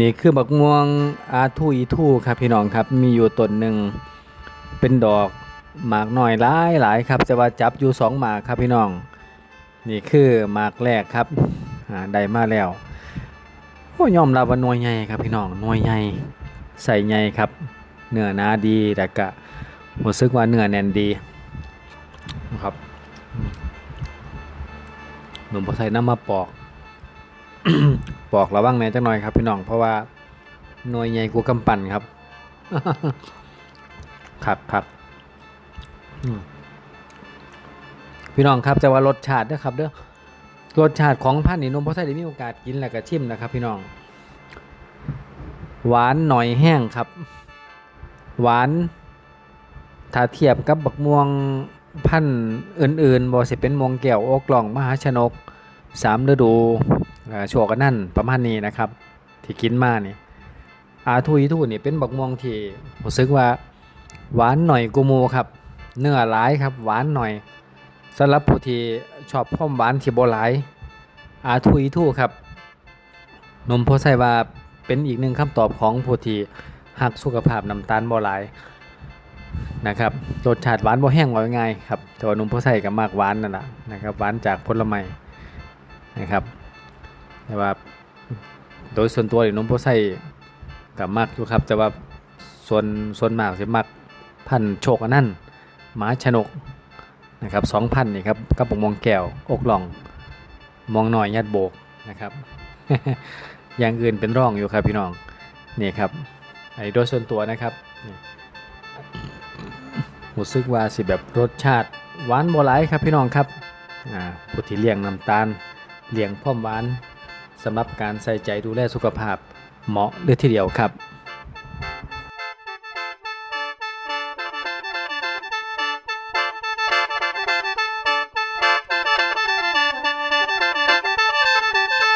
นี่คือบักม่วงอาทูอีทูครับพี่น้องครับมีอยู่ต้นหนึ่งเป็นดอกหมากน้อยหลายหลายครับแต่ว่าจับอยู่สองหมากครับพี่น้อง นี่คือหมากแรกครับอ่าได้มาแล้วโอ้ยอมรับว่าหน่วยใหญ่ครับพี่น้องหน่วยใหญ่ใส่ใหญ่ครับเนื้อหนาดีแต่ก็รู้สึกว่าเนื้อแน่นดีนะครับหนุ่มพอใส่น้ำมาปอก ปอกระวังแหน่จักหน่อยครับพี่น้องเพราะว่าหน่วยใหญ่กูกำปั่นครับครับครับพี่น้องครับจะว่ารสชาติเด้อครับเด้อรสชาติของพันธุ์นี่นมพอใส่ได้มีโอกาสกินแล้วก็ชิมนะครับ พี่น้อง หวานหน่อยแห้งครับ หวานถ้าเทียบกับบักม่วงพันธุ์อื่นๆบ่สิเป็นม่วงแก้วโอกล่องมหาชนกสามฤดู อ่าโชกันนั่นประมาณนี้นะครับ ที่กินมานี่อาทุยทูนี่เป็นบักม่วงที่รู้สึกว่า หวานหน่อยกูโมครับ เนื้อหลายครับ หวานหน่อยสำหรับผู้ที่ชอบความหวานที่โบหลายอาทุยทูครับนมโพไซว่าเป็นอีกหนึ่งคำตอบของผู้ที่หักสุขภาพน้ำตาลบ่หลายนะครับรสชาติหวานบ่แห้งว่าง่ายครับแต่ว่านมโพไซกับมากหวานนั่นแหละนะครับหวานจากผลไม้นะครับ แต่ว่าโดยส่วนตัวนี่นมโพไซกับมากอยู่ครับ แต่ว่าส่วนส่วนมากสิมักพันโชคอันนั้นหมาชนกนะครับสองพันนี่ครับกับปกมองแก้วอกหล่อง มองหน่อยยัดโบกนะครับ อย่างอื่นเป็นร่องอยู่ครับพี่น้องนี่ครับอันนี้โดยส่วนตัวนะครับนี่รู้สึกว่าสิแบบรสชาติหวานบ่หลายครับพี่น้องครับอ่าผู้ที่เลี้ยงน้ำตาลเลี้ยงพร้อมหวาน สำหรับการใส่ใจดูแลสุขภาพเหมาะเลยทีเดียวครับ